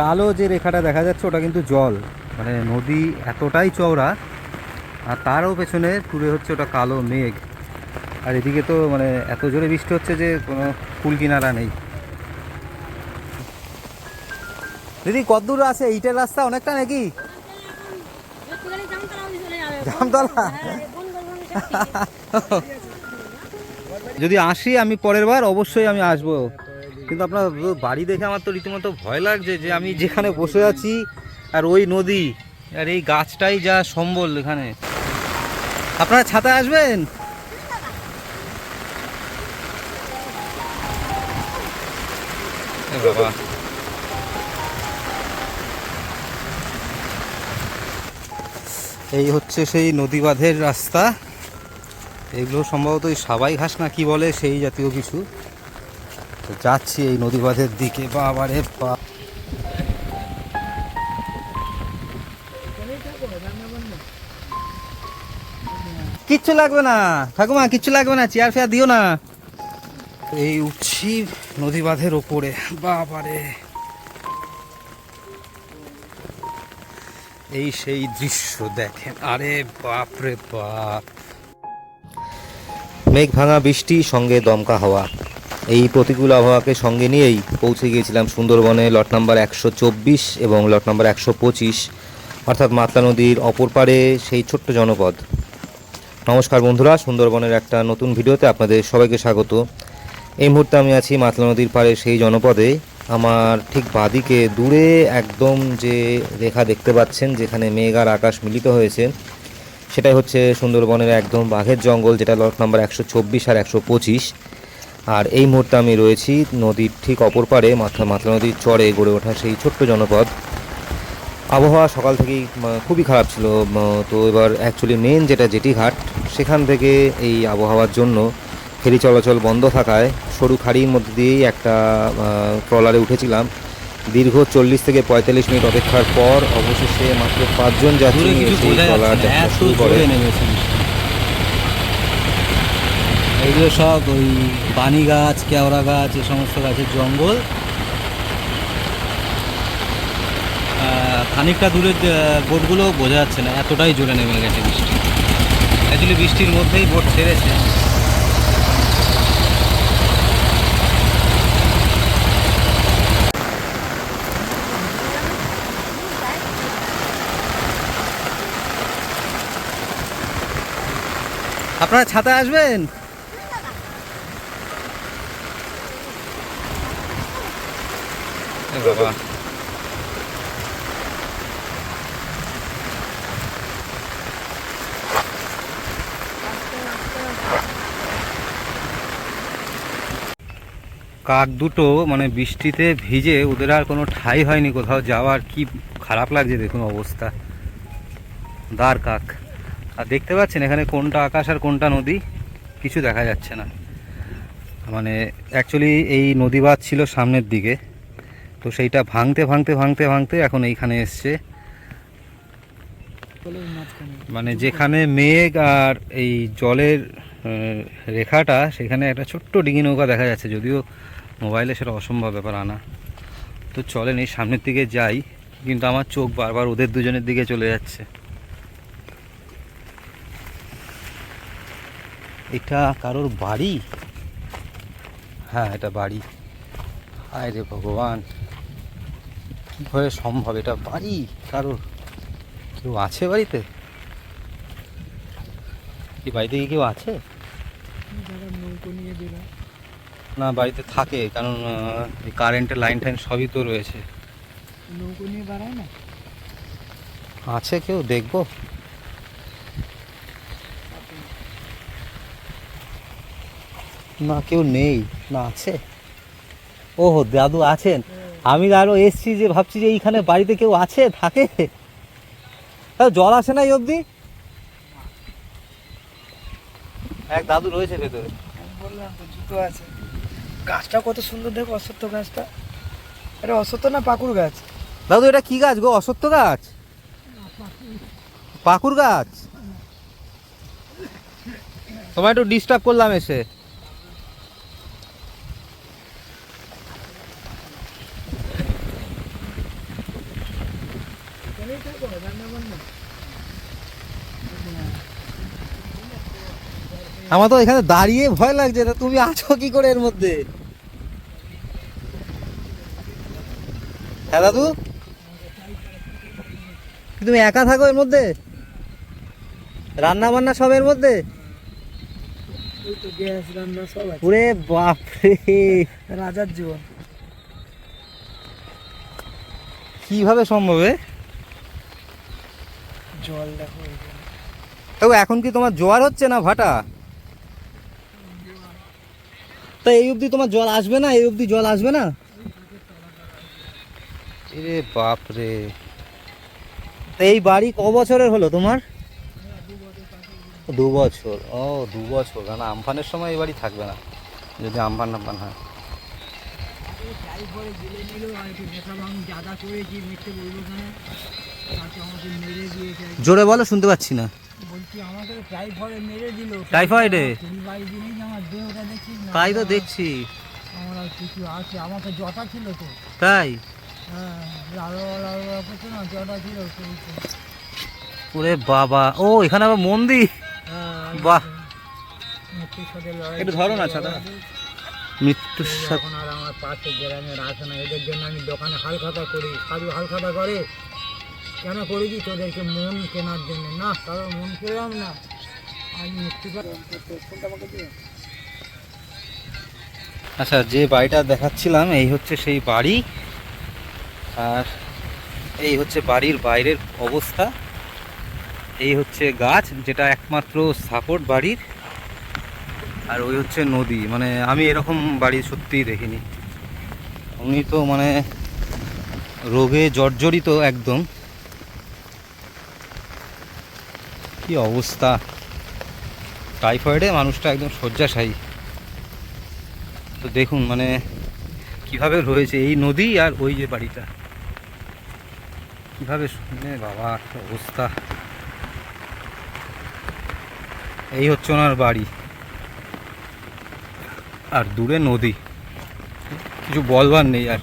কালো যে রেখাটা দেখা যাচ্ছে, ওটা কিন্তু জল। মানে নদী এতটাই চওড়া, আর তারও পেছনে পুরো হচ্ছে ওটা কালো মেঘ। আর এদিকে তো মানে এত জোরে বৃষ্টি হচ্ছে যে কোনো কুল কিনারা নেই। দিদি, কতদূর আছে? ইটের রাস্তা অনেকটা নাকি? জামতলা। যদি আসি আমি পরের বার, অবশ্যই আমি আসব। কিন্তু আপনার বাড়ি দেখে আমার তো রীতিমতো ভয় লাগছে যে আমি যেখানে বসে আছি আর ওই নদী, আর এই গাছটাই যা সম্বল এখানে। আপনারা ছাতা আসবেন? বাবা। এই হচ্ছে সেই নদী বাঁধের রাস্তা। এগুলো সম্ভবত ওই সাবাই ঘাস না কি বলে, সেই জাতীয় কিছু। তো যাচ্ছি এই নদী বাঁধের দিকে। বাবারে বা। কিচ্ছু লাগবে না। ঠাকুমা, কিচ্ছু লাগবে না, চেয়ার ফেয়ার দিও না। এই উঠছি নদী বাঁধের ওপরে। বাবারে। এই সেই দৃশ্য দেখেন। আরে বাপরে বাপ। মেঘ ভাঙা বৃষ্টি, সঙ্গে দমকা হাওয়া। এই প্রতিকূল আবহাওয়াকে সঙ্গে নিয়েই পৌঁছে গিয়েছিলাম সুন্দরবনে, লট নাম্বার একশো চব্বিশ এবং লট নাম্বার একশো পঁচিশ, অর্থাৎ মাতলা নদীর অপর পারে সেই ছোট্ট জনপদ। নমস্কার বন্ধুরা, সুন্দরবনের একটা নতুন ভিডিওতে আপনাদের সবাইকে স্বাগত। এই মুহূর্তে আমি আছি মাতলা নদীর পাড়ে সেই জনপদে। আমার ঠিক বাদিকে দূরে একদম যে রেখা দেখতে পাচ্ছেন, যেখানে মেঘ আর আকাশ মিলিত হয়েছে, সেটাই হচ্ছে সুন্দরবনের একদম বাঘের জঙ্গল, যেটা লট নাম্বার একশো চব্বিশ আর একশো পঁচিশ। আর এই মুহূর্তে আমি রয়েছি নদীর ঠিক অপর পারে মাথা মাতলা নদীর চরে গড়ে ওঠা সেই ছোট্ট জনপদ। আবহাওয়া সকাল থেকেই খুবই খারাপ ছিল। তো এবার অ্যাকচুয়ালি মেন যেটা জেটি ঘাট সেখান থেকে এই আবহাওয়ার জন্য ফেরি চলাচল বন্ধ থাকায় সরু খাড়ির মধ্যে দিয়েই একটা ট্রলারে উঠেছিলাম। দীর্ঘ চল্লিশ থেকে পঁয়তাল্লিশ মিনিট অপেক্ষার পর অবশেষে মাত্র পাঁচজন যাত্রী ট্রলার যাত্রা শুরু করে এইগুলো সব ওই বানি গাছ, কেওড়া গাছ, এ সমস্ত গাছের জঙ্গল। খানিকটা দূরের বোটগুলো বোঝা যাচ্ছে না, এতটাই জোরে নেমে গেছে বৃষ্টি। অ্যাকচুয়ালি বৃষ্টির মধ্যেই বোট ছেড়েছে। আপনারা ছাতা আসবেন? বাবা। কাক দুটো মানে বৃষ্টিতে ভিজে ওদের আর কোনো ঠাই হয়নি কোথাও। যাওয়ার কি খারাপ লাগছে দেখুন অবস্থা। দার কাক। আর দেখতে পাচ্ছেন এখানে কোনটা আকাশ আর কোনটা নদী? কিছু দেখা যাচ্ছে না। মানে অ্যাকচুয়ালি এই নদী বাঁধ ছিল সামনের দিকে। তো সেইটা ভাঙতে ভাঙতে ভাঙতে ভাঙতে এখন এইখানে এসছে। মানে যেখানে মেঘ আর এই জলের রেখাটা সেখানে একটা ছোট্ট ডিঙি নৌকা দেখা যাচ্ছে যদিও মোবাইলে সেটা অসম্ভব ব্যাপার আনা। তো চলেন এই সামনের দিকে যাই কিন্তু আমার চোখ বারবার ওদের দুজনের দিকে চলে যাচ্ছে। এটা কারোর বাড়ি? হ্যাঁ এটা বাড়ি। হায় রে ভগবান। কী করে সম্ভব? এটা বাড়ি? কারোর কেউ আছে বাড়িতে? কি বাড়িতে কি কেউ আছে? না বাড়িতে থাকে কারণ কারেন্টের লাইন টাইন সবই তো রয়েছে। নৌকো নিয়ে বাড়ায় না? আছে কেউ? দেখব। না কেউ নেই। না আছে। ওহো দাদু আছেন? আমি আরও এসছি যে ভাবছি যে এইখানে বাড়িতে কেউ আছে থাকে? তা জল আসে না এই অবধি? এক দাদু রয়েছে ভেতরে। বললাম তো জুতো আছে। গাছটা কত সুন্দর দেখো অসত্য গাছটা। এটা অসত্য না পাকুর গাছ? দাদু এটা কি গাছ গো? অসত্য গাছ? পাকুর গাছ? তোমায় একটু ডিস্টার্ব করলাম এসে এই থাকো রান্না বান্না আমার তো এখানে দাঁড়িয়ে ভয় লাগছে তা তুমি আছো কি করে এর মধ্যে? হ্যাঁ দাদু? তুমি একা থাকো এর মধ্যে? রান্না বান্না সব এর মধ্যে? ওরে বাপরে। রাজার জীবন। কীভাবে সম্ভব? জল দেখো। এখন কি তোমার জোয়ার হচ্ছে না ভাটা? তা এই অবধি তোমার জল আসবে না? এই অবধি জল আসবে না? এরে বাপ রে তা এই বাড়ি ক বছরের হলো তোমার? দু বছর। ও দু বছর। কারণ আমফানের সময় এই বাড়ি থাকবে না। যদি আমফান টামফান হয়। টাইফয়েড গেলে নিল আর কি নেশা ভাঙ জাদা করেছি মিথ্যে বলব কেন? জোরে বলো শুনতে পাচ্ছি না। টাইফয়েড তাই তো দেখছি। আমার আর কিছু আছে আমাকে জটা ছিল তো। তাই? হ্যাঁ। ওরে বাবা ও এখানে আবার মন্দির? হ্যাঁ, বাহ। মৃত্যুর একটু ধরো না ছাতা। মৃত্যুর সাথে আর আমার পাশে গ্রামের আসে না এদের জন্য আমি দোকানে হালখাতা করি। সাধু হালখাতা করে কেন করেছি? তোদেরকে মন কেনার জন্য। না কারও মন পেলাম না। আমি আচ্ছা যে বাড়িটা দেখাচ্ছিলাম, এই হচ্ছে সেই বাড়ি। আর এই হচ্ছে বাড়ির বাইরের অবস্থা। এই হচ্ছে গাছ, যেটা একমাত্র সাপোর্ট বাড়ির। আর ওই হচ্ছে নদী। মানে আমি এরকম বাড়ি সত্যিই দেখিনি। উনি তো মানে রোগে জর্জরিত একদম। কি অবস্থা? টাইফয়েডে মানুষটা একদম শয্যাশায়ী। তো দেখুন মানে কীভাবে রয়েছে এই নদী আর ওই যে বাড়িটা। কীভাবে শুনে বাবা অবস্থা? এই হচ্ছে ওনার বাড়ি। আর দূরে নদী। কিছু বলবার নেই আর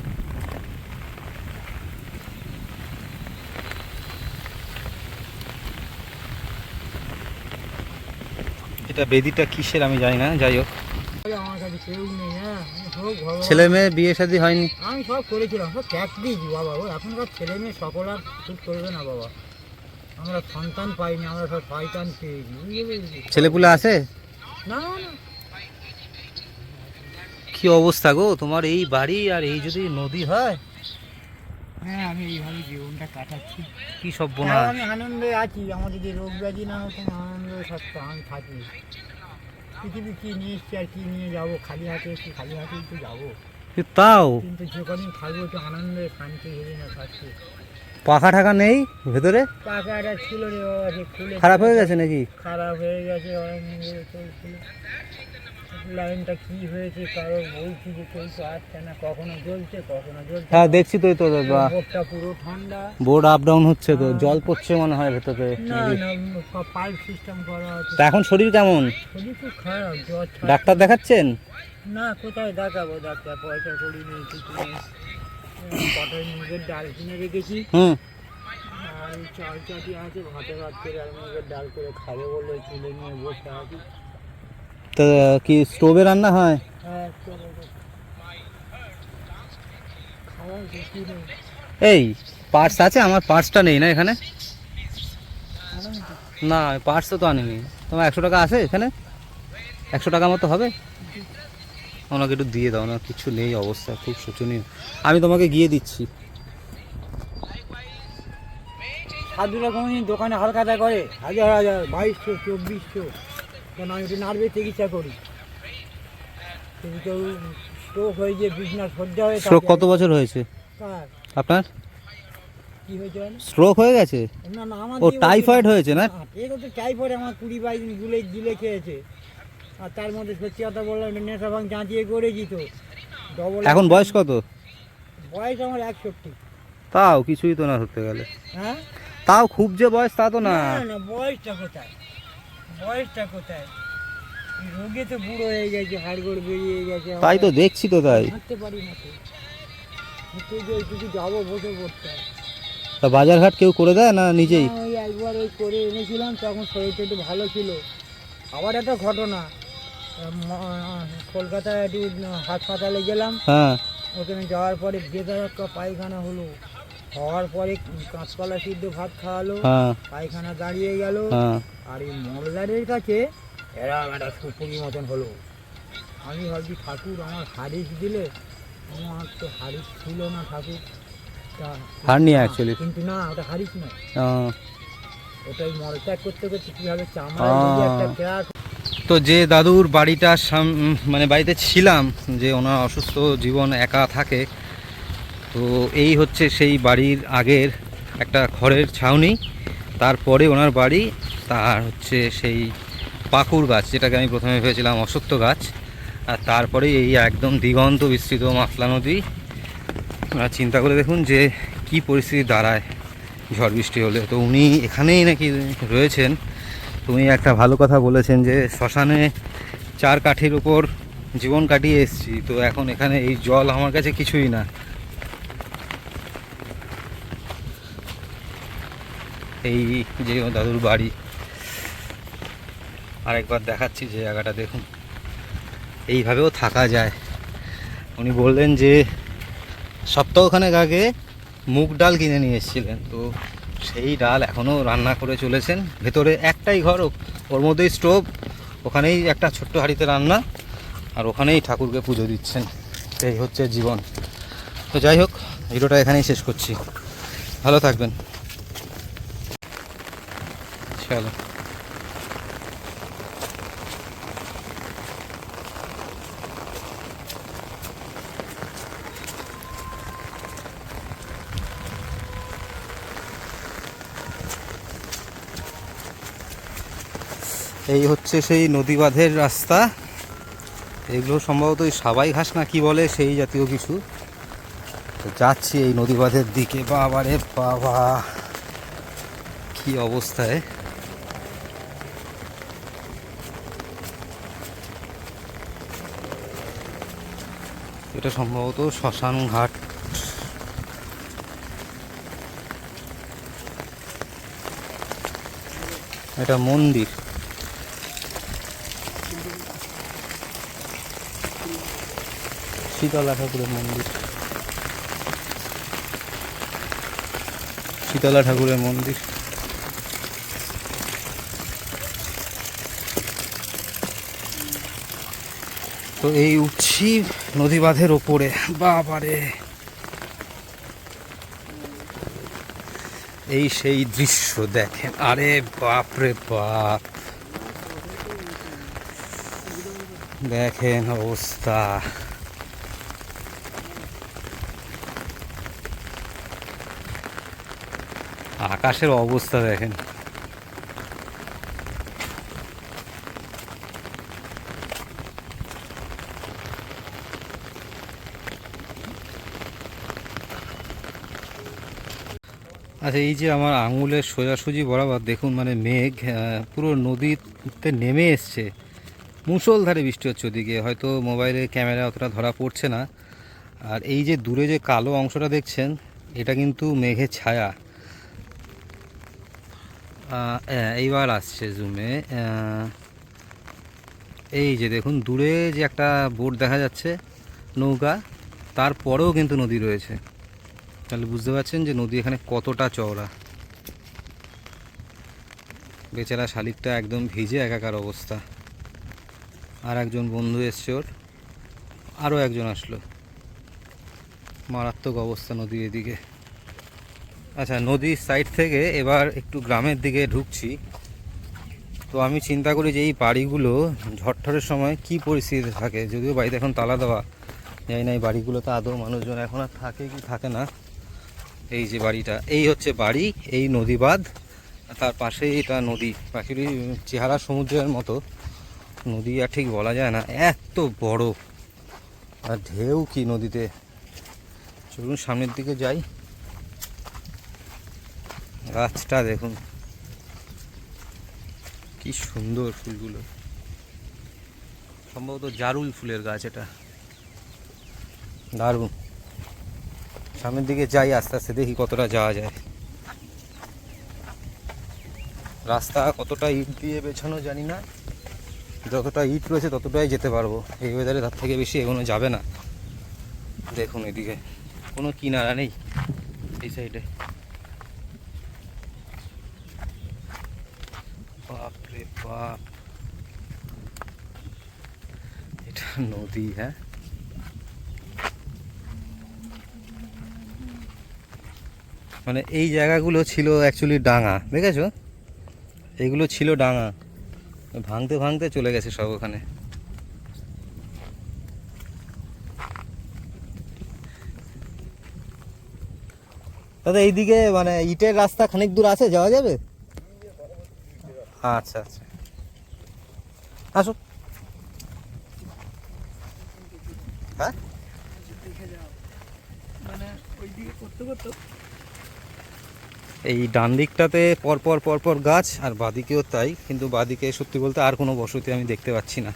এটা বেদিটা কিসের আমি জানি না যাই হোক। আমার কাছে হ্যাঁ ছেলে মেয়ে বিয়ে শাদী হয়নি? আমি সব করেছিলাম সব ট্যাক্স দিয়েছি বাবা ও এখনকার ছেলে মেয়ে সকল আর ঠিক করবে না বাবা। আমরা সন্তান পাইনি আমরা সব শয়তান পেয়েছি ছেলেপুলে আছে? না না। কি অবস্থা গো? তোমার এই বাড়ি আর এই যদি নদী হয়? হ্যাঁ আমি এইভাবে জীবনটা কাটাচ্ছি। কি সব বোনা আমি আনন্দে আছি আমার যদি রোগ ব্যাধি না হতো আনন্দে থাকতো আমি থাকি। পৃথিবী কী নিয়ে এসছি আর কী নিয়ে যাব? খালি হাতে এসছি খালি হাতেই তো যাব। তাও? কিন্তু যে কদিন থাকব তো আনন্দে শান্তি হেরে না থাকছি পাখা টাকা নেই ভেতরে? টাকাটা ছিল রে বাবা খুলে খারাপ হয়ে গেছে নাকি? খারাপ হয়ে গেছে অনেক লাইনটা কি হয়েছে কারও বলছি যে চলতে আসছে না কখনো জ্বলছে কখনো জ্বলছে হ্যাঁ দেখছি তো তো বোর্ডটা পুরো ঠান্ডা। বোর্ড আপ ডাউন হচ্ছে তো জল পড়ছে মনে হয় ভেতরে। না না পাইপ সিস্টেম করা আছে। তা এখন শরীর কেমন? শরীর খুব খারাপ জ্বর ডাক্তার দেখাচ্ছেন? না কোথায় দেখাবো? ডাক্তার পয়সা করি নেই কিছু নেই। কটায় মুগের ডাল কিনে রেখেছি। হুম। আর চাল চাটি আছে ভাতে ভাত করে আর মুগের ডাল করে খাব বলে তুলে নিয়ে বসে আছি। তা কি স্টোভে রান্না হয়? হ্যাঁ এই পার্স আছে? আমার পার্সটা নেই না এখানে। না পার্সও তো আনিনি। তোমার একশো টাকা আছে এখানে? একশো টাকা মতো হবে? ওনাকে একটু দিয়ে দাও না কিছু নেই অবস্থা খুব শোচনীয়। আমি তোমাকে গিয়ে দিচ্ছি। সাধুরা কোনোদিন দোকানে হালখাতা করে হাজার হাজার বাইশশো চব্বিশশো। কেন আমি একটু নার্ভের চিকিৎসা করি। যদি কেউ স্ট্রোক হয়ে যে বিছনা সজ্জা হয়ে স্ট্রোক কত বছর হয়েছে? কার? আপনার? কি হয়েছে স্ট্রোক হয়ে গেছে? না না আমার ও টাইফয়েড হয়েছে না? এর তো টাইফয়েড আমার কুড়ি বাইশ দিন গুলে গিলে খেয়েছে। আর তার মধ্যে সত্যি কথা বললাম নেশা ভাঙ চাঁচিয়ে করেছি তো। ডবল এখন বয়স কত? বয়স আমার একষট্টি। তাও কিছুই তো না ধরতে গেলে। হ্যাঁ? তাও খুব যে বয়স তা তো না। না না বয়সটা কোথায়? বয়সটা কোথায়? রোগে তো বুড়ো হয়ে গেছে হাড়গোড় বেরিয়ে গেছে তাই তো দেখছি তো তাই। হাঁটতে পারি না তো। হেঁটে যে কিছু যাব বসে পড়তে হয়। তা বাজারঘাট কেউ করে দেয় না নিজেই? ওই একবার ওই করে এনেছিলাম তখন শরীরটা একটু ভালো ছিল। আবার একটা ঘটনা। আহ, কলকাতায় একটু হাসপাতালে গেলাম। হ্যাঁ। ওখানে যাওয়ার পরে বেদার একটা পায়খানা হলো। হওয়ার পরে কাঁচকলা সিদ্ধ ভাত খাওয়ালো হ্যাঁ। পায়খানা দাঁড়িয়ে গেল হ্যাঁ। আর এই মলদারের কাছে এরা একটা সুপুরি মতন হলো। আমি ভাবছি ঠাকুর আমার হারিস দিলে? আমার তো হারিস ছিল না ঠাকুর। অ্যাকচুয়ালি কিন্তু না ওটা হারিস না। ওটাই মলত্যাগ করতে করতে কীভাবে চামড়ায় যদি একটা ক্র্যাক তো যে দাদুর বাড়িটা মানে বাড়িতে ছিলাম যে ওনার অসুস্থ জীবন একা থাকে তো এই হচ্ছে সেই বাড়ির আগের একটা খড়ের ছাউনি, তারপরে ওনার বাড়ি, তার হচ্ছে সেই পাকুর গাছ, যেটাকে আমি প্রথমে ভেবেছিলাম অসত্য গাছ, আর তারপরে এই একদম দিগন্ত বিস্তৃত মাতলা নদী। চিন্তা করে দেখুন যে কি পরিস্থিতি দাঁড়ায় ঝড় বৃষ্টি হলে। তো উনি এখানেই নাকি রয়েছেন। তুমি একটা ভালো কথা বলেছেন যে শ্মশানে চার কাঠির উপর জীবন কাটিয়ে এসেছি, তো এখন এখানে এই জল আমার কাছে কিছুই না। এই যে দাদুর বাড়ি। আরেকবার দেখাচ্ছি যে জায়গাটা, দেখুন। এইভাবেও থাকা যায়। উনি বললেন যে, সপ্তাহখানেক আগে মুগ ডাল কিনে নিয়ে এসেছিলেন। তো সেই ডাল এখনও রান্না করে চলেছেন। ভেতরে একটাই ঘর ওর মধ্যেই স্টোভ, ওখানেই একটা ছোট্ট হাঁড়িতে রান্না, আর ওখানেই ঠাকুরকে পুজো দিচ্ছেন। এই হচ্ছে জীবন। তো যাই হোক, ভিডিওটা এখানেই শেষ করছি। ভালো থাকবেন। চলো এই হচ্ছে সেই নদী বাঁধের রাস্তা। এগুলো সম্ভবত ওই সাবাই ঘাস না কি বলে সেই জাতীয় কিছু। যাচ্ছি এই নদী বাঁধের দিকে। বাবারে বাবা, কি অবস্থায়। এটা সম্ভবত শ্মশান ঘাট। এটা মন্দির। শীতলা ঠাকুরের মন্দির। শীতলা ঠাকুরের মন্দির। তো এই উঠছি নদী বাঁধের ওপরে। বাবারে। এই সেই দৃশ্য দেখেন। আরে বাপরে বাপ। দেখেন অবস্থা। আকাশের অবস্থা দেখেন। আচ্ছা এই যে আমার আঙুলের সোজাসুজি বরাবর দেখুন মানে মেঘ পুরো নদীতে নেমে এসছে। মুষলধারে বৃষ্টি হচ্ছে ওদিকে হয়তো মোবাইলে ক্যামেরা অতটা ধরা পড়ছে না। আর এই যে দূরে যে কালো অংশটা দেখছেন এটা কিন্তু মেঘের ছায়া। হ্যাঁ, এইবার আসছে জুমে এই যে দেখুন দূরে যে একটা বোট দেখা যাচ্ছে নৌকা তারপরেও কিন্তু নদী রয়েছে। তাহলে বুঝতে পারছেন যে নদী এখানে কতটা চওড়া। বেচারা শালিকটা একদম ভিজে একাকার অবস্থা। আর একজন বন্ধু এসছে ওর। আরও একজন আসলো। মারাত্মক অবস্থা নদীর এদিকে। আচ্ছা নদীর সাইড থেকে এবার একটু গ্রামের দিকে ঢুকছি। তো আমি চিন্তা করি যে এই বাড়িগুলো ঝড়ঠরের সময় কি পরিস্থিতিতে থাকে? যদিও বাড়িতে এখন তালা দেওয়া জানি না, এই বাড়িগুলোতে আদৌ মানুষজন এখন আর থাকে কি, থাকে না। এই যে বাড়িটা, এই হচ্ছে বাড়ি, এই নদী বাঁধ তার পাশেই এটা নদী। অ্যাকচুয়ালি চেহারা সমুদ্রের মতো। নদী আর ঠিক বলা যায় না, এত বড়। আর ঢেউ কি নদীতে। চলুন সামনের দিকে যাই। গাছটা দেখুন। কি সুন্দর ফুলগুলো। সম্ভবত জারুল ফুলের গাছ এটা। দারুণ। সামনের দিকে যাই, আস্তে আস্তে দেখি কতটা যাওয়া যায়। রাস্তা কতটা ইট দিয়ে বেছানো জানি না। যতটা ইট রয়েছে ততটাই যেতে পারব। এই ওয়েদারে তার থেকে বেশি এগোনো যাবে না। দেখুন এদিকে, কোনো কিনারা নেই এই সাইডে বাপ রে বাপ। এটা নদী হ্যাঁ? মানে এই জায়গাগুলো ছিল অ্যাকচুয়ালি ডাঙা, দেখেছ? এগুলো ছিল ডাঙা। ভাঙতে ভাঙতে চলে গেছে সব ওখানে। দাদা, এইদিকে মানে ইটের রাস্তা খানিক দূর আছে, যাওয়া যাবে? আচ্ছা আচ্ছা। আসো। হ্যাঁ? এই ডান দিকটাতে পরপর পরপর গাছ, আর বাদিকেও তাই। কিন্তু বাদিকে সত্যি বলতে আর কোনো বসতি আমি দেখতে পাচ্ছি না।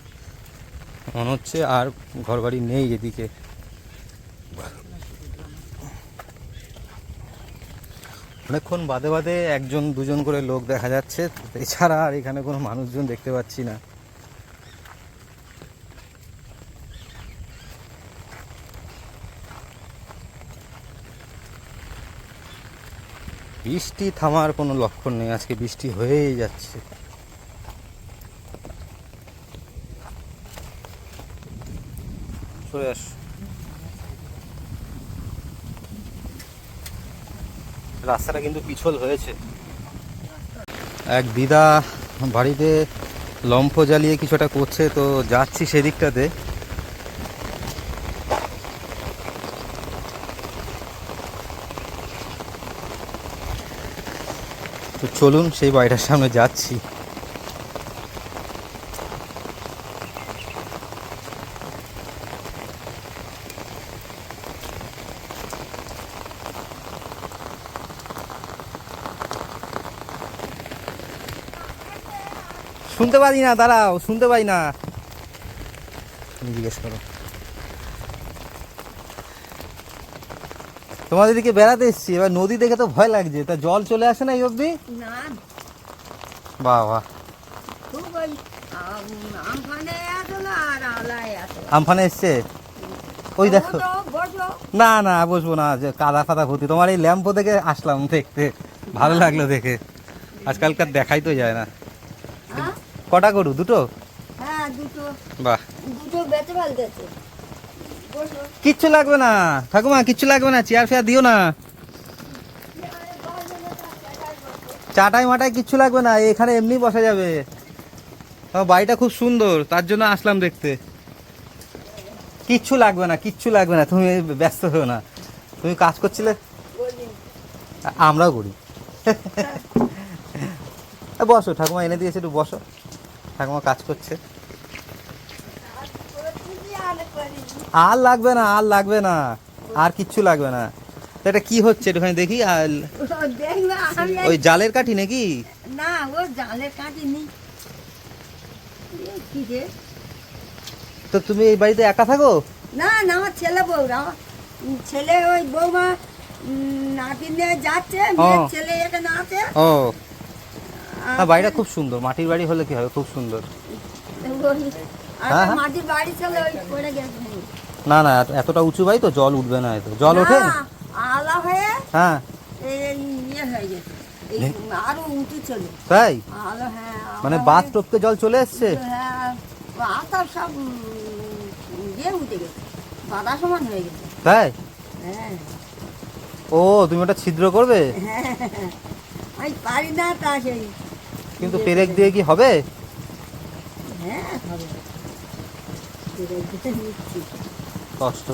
মনে হচ্ছে আর ঘরবাড়ি নেই এদিকে। অনেকক্ষণ বাদে বাদে একজন দুজন করে লোক দেখা যাচ্ছে। এছাড়া আর এখানে কোনো মানুষজন দেখতে পাচ্ছি না। বৃষ্টি থামার কোনো লক্ষণ নেই, আজকে বৃষ্টি হয়েই যাচ্ছে। রাস্তাটা কিন্তু পিছল হয়েছে। এক দিদা বাড়িতে লম্ফ জ্বালিয়ে কিছুটা করছে, তো যাচ্ছি সেদিকটাতে। তো চলুন, সেই বাড়িটার সামনে যাচ্ছি। শুনতে পারি না, দাঁড়াও, শুনতে পাই না। জিজ্ঞেস করো। তোমাদের দিকে বেড়াতে এসছি এবার নদী দেখে তো ভয় লাগছে। তা জল চলে আসে না এই অবধি? না। বাহ বাহ আমফানে এসছে? ওই দেখো। না না বসবো না যে কাদা ফাদা ভর্তি। তোমার এই ল্যাম্পো দেখে আসলাম দেখতে। ভালো লাগল দেখে। আজকালকার দেখাই তো যায় না। হ্যাঁ? কটা গরু? দুটো? হ্যাঁ বাহ। দুটো কিচ্ছু লাগবে না। ঠাকুমা, কিচ্ছু লাগবে না চেয়ার ফেয়ার দিও না। চাটাই মাটাই কিচ্ছু লাগবে না, এখানে এমনি বসা যাবে। বাড়িটা খুব সুন্দর, তার জন্য আসলাম দেখতে। কিচ্ছু লাগবে না, কিচ্ছু লাগবে না, তুমি ব্যস্ত হও না। তুমি কাজ করছিলে? আমরাও করি। বসো, ঠাকুমা এনে দিয়েছে, একটু বসো। ঠাকুমা কাজ করছি। আর লাগবে না আর লাগবে না। আর কিচ্ছু লাগবে না। এটা কি হচ্ছে একটুখানি দেখি আর ওই জালের কাঠি নাকি? না ও জালের কাটি নি কি রে তো তুমি এই বাড়িতে একা থাকো? না না আমার ছেলে বউ আমার উম, ছেলে ওই বৌমা নাতি নিয়ে যাচ্ছে ছেলে এখানে আছে। ও। আর বাড়িটা খুব সুন্দর। মাটির বাড়ি হলে কি হবে? খুব সুন্দর। হ্যাঁ, হ্যাঁ। না না এতটা উঁচু বাড়ি তো জল উঠবে না এত। জল ওঠে? আলা হয়ে হ্যাঁ। ইয়ে তাই? হ্যাঁ মানে বাস টপকে জল চলে এসছে? হ্যাঁ ইয়ে তাই? ও তুমি ওটা ছিদ্র করবে? কিন্তু পেরেক দিয়ে কি হবে? হ্যাঁ হবে। কষ্ট।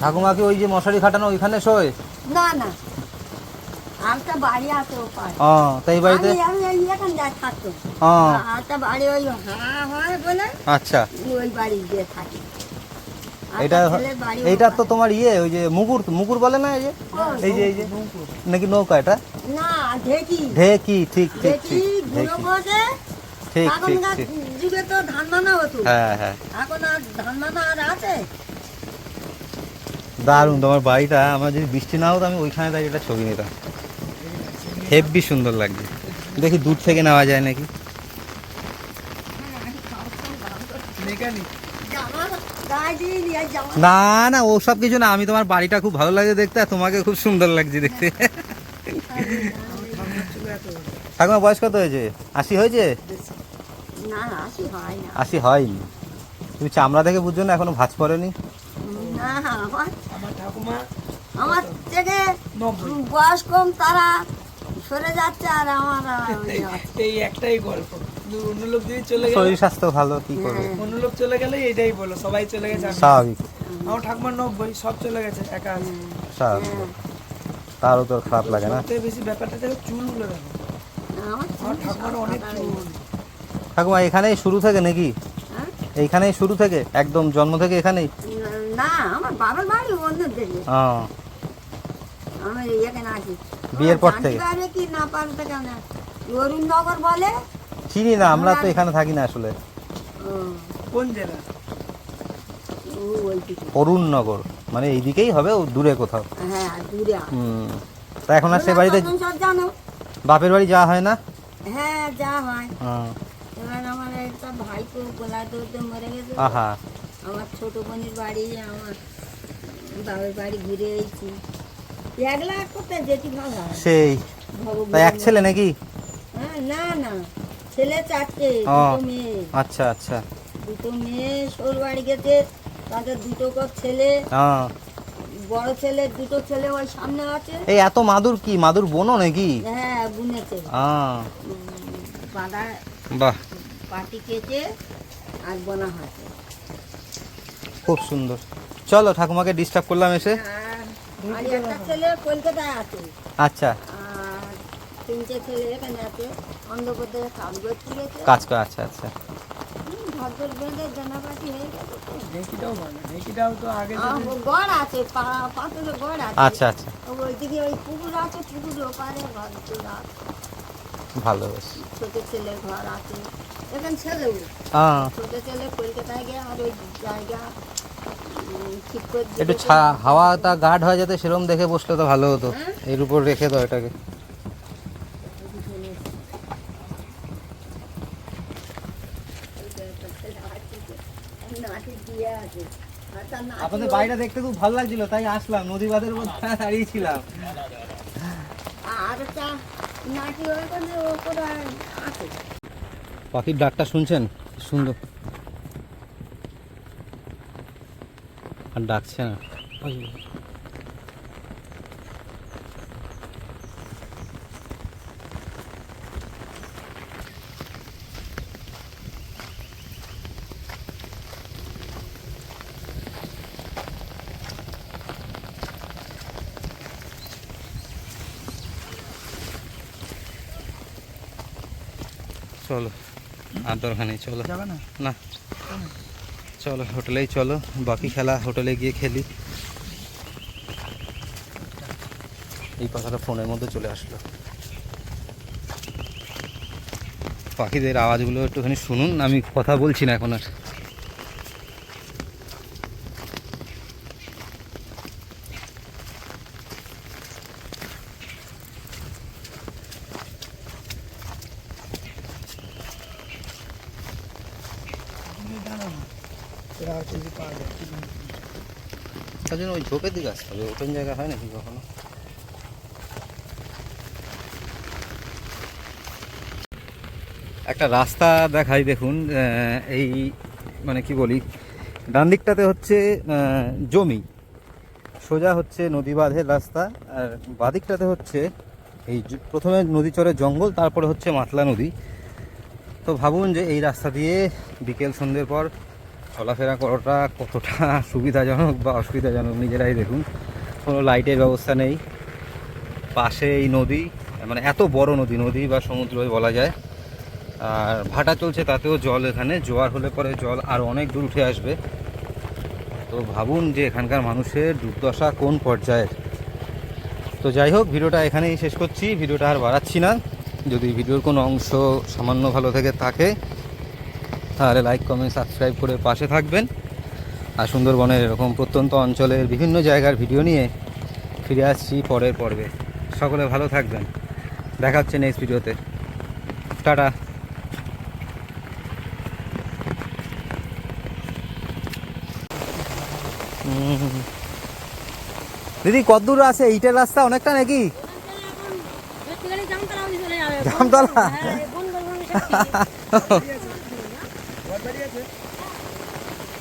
ঠাকুমাকে ওই যে মশারি খাটানো ওইখানে শোয়? না না। আরেকটা বাড়ি আছে ও পারে ও তাই বাড়িতে? আমি আমি এই এখান থাকতো। ও। আরেকটা বাড়ি ওই হ্যাঁ হয় বলে আচ্ছা। ওই বাড়ি দিয়ে থাকি। এটা তার ছেলের বাড়ি এইটা তো তোমার ইয়ে ওই যে মুগুর মুগুর বলে না এই যে? এই যে এই যে। নাকি নৌকা এটা? না ঢেকি। ঢেকি ঠিক ঠিক ঠিক ঢেকি। ঠিক ঠিক ঠিক। যুগে তো ধান মানা হতো। হ্যাঁ হ্যাঁ। এখন আর ধান মানা আর আছে। দারুণ তোমার বাড়িটা আমার যদি বৃষ্টি না হতো আমি ওইখানে দাঁড়িয়ে একটা ছবি নিতাম। হেভি সুন্দর লাগছে দেখি দূর থেকে নেওয়া যায় নাকি? না না ওসব কিছু না আমি তোমার বাড়িটা খুব ভালো লাগে দেখতে আর তোমাকে খুব সুন্দর লাগছে দেখতে। ঠাকুমা বয়স কত হয়েছে? আশি হয়েছে? না আসি হয় না। হয়নি। তুমি চামড়া দেখে বুঝছ না এখনও ভাঁজ পড়েনি। না আমার আমার ঠাকুমা আমার থেকে বয়স কম তারা সরে যাচ্ছে আর আমার ইয়ে। এই একটাই গল্প। অন্য লোক যদি চলে গেলে শরীর স্বাস্থ্য ভালো কি করবে? অন্য লোক চলে গেলে এটাই বলো সবাই চলে গেছে আমি- স্বাভাবিক। আমার ঠাকুমার নব্বই সব চলে গেছে একা আছে। স্বাভাবিক। তারও তোর খারাপ লাগে না। বেশি ব্যাপারটা দেখো চুলগুলো দেখো। আমার আমার ঠাকুমার অনেক চুল। ঠাকুমা এখানেই শুরু থেকে নাকি? হ্যাঁ? এইখানেই শুরু থেকে? একদম জন্ম থেকে এখানেই? না আমার বাবার বাড়ি অন্য হ্যাঁ আমি এখানে আছি। বিয়ের পর থেকে? কি না পারবে কেন অরুণনগর বলে? চিনি না আমরা তো এখানে থাকি না আসলে। কোন জেলা? অরুণনগর। মানে এইদিকেই হবে ও দূরে কোথাও। হ্যাঁ দূরে। হুম। তা এখন আর সে বাড়িতে বাপের বাড়ি যাওয়া হয় না? হ্যাঁ যা হয়। হ্যাঁ। এবার আমার একটা ভাইপো গোলায় দৌড়তে মরে গেছে আহা। আমার ছোট বোনের বাড়ি আমার বাবার বাড়ি ঘুরে এসেছি। একলা কোথায় যেতে ভালো সেই। তা এক ছেলে নাকি? হ্যাঁ না না। ছেলে চারটে দুটো মেয়ে। আচ্ছা আচ্ছা। দুটো মেয়ে সোর বাড়ি গেছে তাদের দুটো কর ছেলে। হ্যাঁ বড় ছেলে দুটো ছেলে ওই সামনে আছে। এই এত মাদুর কি? মাদুর বোনও নাকি? হ্যাঁ বুনেছে। আহ, বাঁধা বাহ। পাটি কেটে আর বোনা হয়েছে খুব সুন্দর। চলো ঠাকুমাকে ডিস্টার্ব করলাম এসে। আর আর একটা ছেলে কলকাতায় আছে। আচ্ছা। আর তিনটে ছেলে এখানে আছে অন্ধ্রপ্রদেশে কাজ করতে গেছে কাজ কর আচ্ছা আচ্ছা। ভদ্র বেঁধে জানাপাটি হয়ে গেছে তো। ঢেঁকিটাও তো আগে গড় আছে পা- পাথরে গড় আছে। আচ্ছা আচ্ছা। ওইদিকে ওই পুকুর আছে পুকুর ওপারে দুটো আছে। ভালো বেশ ছোট ছেলের ঘর আছে। এখানে ছেলেও হ্যাঁ। ছোট ছেলে কলকাতায় গিয়ে আর ওই জায়গা একটু ছা হাওয়াটা গাঢ় হয়ে যেতে সেরকম দেখে বসলে তো ভালো হতো। এর উপর রেখে দাও এটাকে। আপনাদের বাড়িটা দেখতে খুব ভালো লাগছিল তাই আসলাম নদী বাঁধের মধ্যে দাঁড়িয়েছিলাম আর একটা নাটি ওখানে ওপরে আছে পাখির ডাকটা শুনছেন? সুন্দর। আর ডাকছে না। চলো। আর দরকার নেই চলো। যাবে না? না। চলো হোটেলেই চলো। বাকি খেলা হোটেলে গিয়ে খেলি। এই কথাটা ফোনের মধ্যে চলে আসলো। পাখিদের আওয়াজগুলো একটুখানি শুনুন আমি কথা বলছি না এখন আর তুমি জানো না হচ্ছে যে পাওয়া যায় ওই ওপেন জায়গা হয় নাকি কখনো? একটা রাস্তা দেখাই দেখুন এই মানে কি বলি, ডান দিকটাতে হচ্ছে জমি, সোজা হচ্ছে নদী বাঁধের রাস্তা, আর বাদিকটাতে হচ্ছে এই প্রথমে নদী চরে জঙ্গল, তারপরে হচ্ছে মাতলা নদী। তো ভাবুন যে এই রাস্তা দিয়ে বিকেল সন্ধ্যের পর চলাফেরা করাটা কতটা সুবিধাজনক বা অসুবিধাজনক নিজেরাই দেখুন। কোনো লাইটের ব্যবস্থা নেই। পাশে এই নদী মানে এত বড় নদী নদী বা সমুদ্রই বলা যায়। আর ভাটা চলছে তাতেও জল এখানে। জোয়ার হলে পরে জল আর অনেক দূর উঠে আসবে। তো ভাবুন যে এখানকার মানুষের দুর্দশা কোন পর্যায়ের। তো যাই হোক, ভিডিওটা এখানেই শেষ করছি। ভিডিওটা আর বাড়াচ্ছি না। যদি ভিডিওর কোনো অংশ সামান্য ভালো থেকে থাকে তাহলে লাইক কমেন্ট সাবস্ক্রাইব করে পাশে থাকবেন। আর সুন্দরবনের এরকম প্রত্যন্ত অঞ্চলের বিভিন্ন জায়গার ভিডিও নিয়ে ফিরে আসছি পরের পর্বে। সকলে ভালো থাকবেন। দেখা হচ্ছে নেক্সট ভিডিওতে টাটা। দিদি কত দূর আছে? ইটের রাস্তা অনেকটা নাকি? জামতলা অবধি চলে যাবে জামতলা?